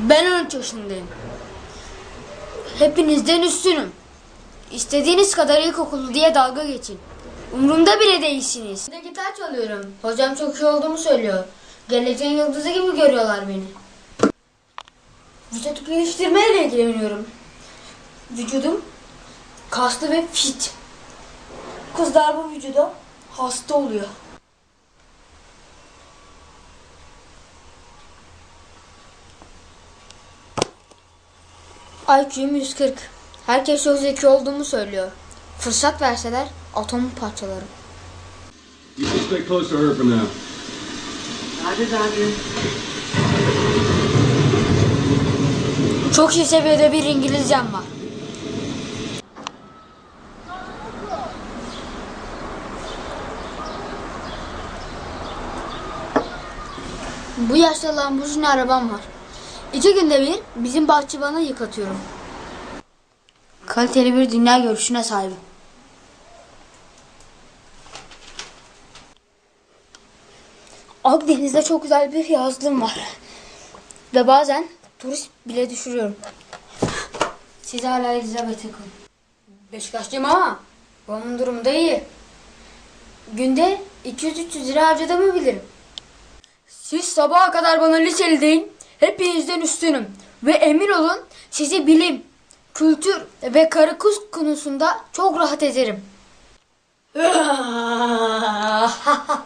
Ben 13 yaşındayım. Hepinizden üstünüm. İstediğiniz kadar ilkokulu diye dalga geçin. Umurumda bile değilsiniz. Bir de gitar çalıyorum. Hocam çok iyi olduğumu söylüyor. Geleceğin yıldızı gibi görüyorlar beni. Vücut geliştirmeyle ilgileniyorum. Vücudum kaslı ve fit. Kızlar bu vücuda hasta oluyor. IQ'm 140. Herkes çok zeki olduğumu söylüyor. Fırsat verseler atomu parçalarım. You should stay close to her for now. Roger, Roger. Çok iyi seviyede bir İngilizcem var. Bu yaşta Lamborghini arabam var. İki günde bir bizim bahçıvanı yıkatıyorum. Kaliteli bir dünya görüşüne sahibim. Akdeniz'de çok güzel bir yazlığım var. Ve bazen turist bile düşürüyorum. Siz hala Elizabeth Akın. Beşiktaşlıyım ama babamın durumu da iyi. Günde 200-300 lira harcadığımı bilirim. Siz sabaha kadar bana liseli deyin. Hepinizden üstünüm. Ve emin olun sizi bilim, kültür ve karı kız konusunda çok rahat ederim.